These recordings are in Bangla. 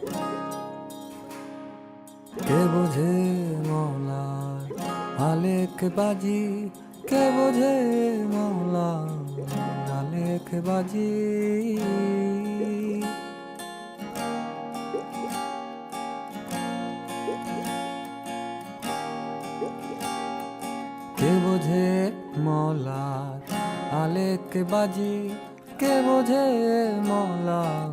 কে বোঝে মৌলার আলেক বাজি, কে বোঝে মৌলার আলেক বাজি। কে বোঝে মৌলার আলেক বাজি, কে বোঝে মৌলার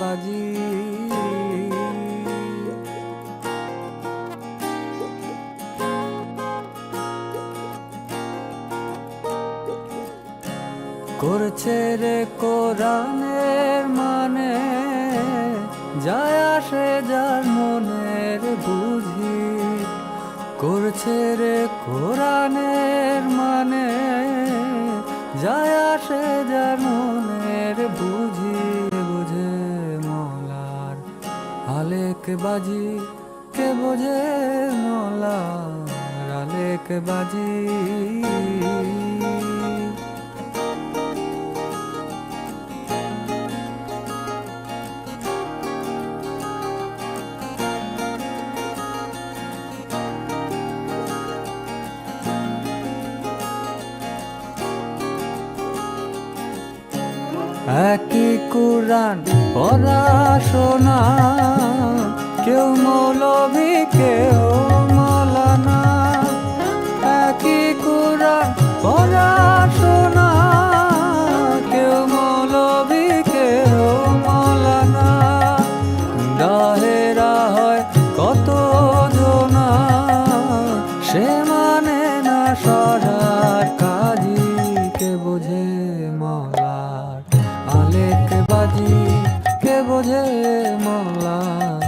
বাজি। করছে রে কোরআনের মানে যায় আসে যার মনের বুঝি। করছে রে কোরআনের মানে যায় আসে যার আলেক বাজি কে বোঝে মলার আলেক বাজি একই কোরআন পড়াশোনা কেউ মৌলভী, কেউ মলানা একই কোরআন পড়াশোনা কেউ মৌলভী, কেউ মলানা ডাহেরা হয় কত জনা সে মানে না সরার কাজী কে বোঝে মলার। আলেক বাজি কে বোঝে মলার।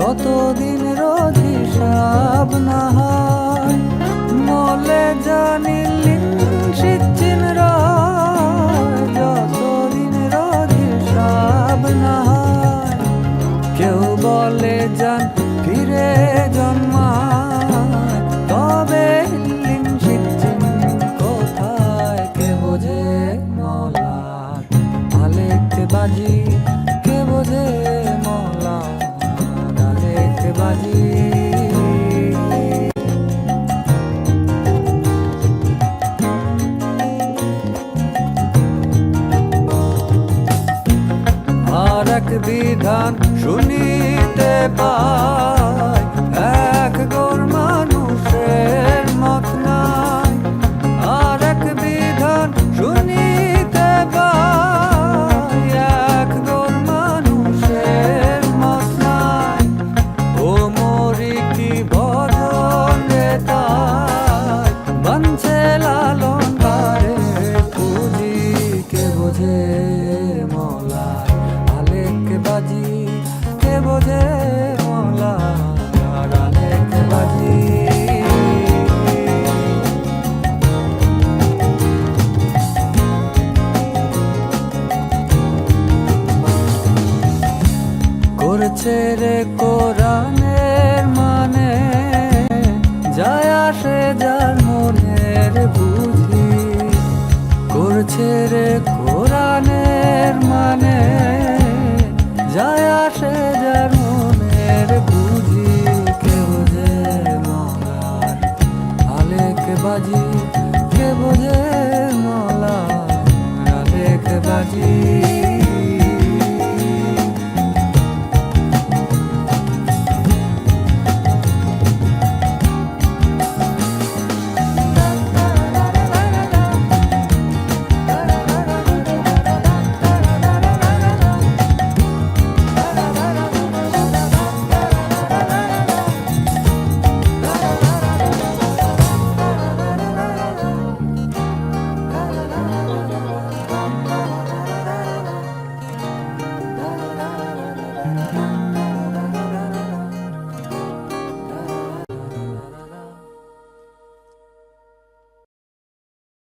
যতদিন রোজ হিসাব না হয় মলে জানিলিন সিচিন রয় আলেক আর এক বিধান শুনিতে পায় এক গোর পড়ছে রে কোরআনের মানে যায় আসে যার মনের বুঝি। করছে রে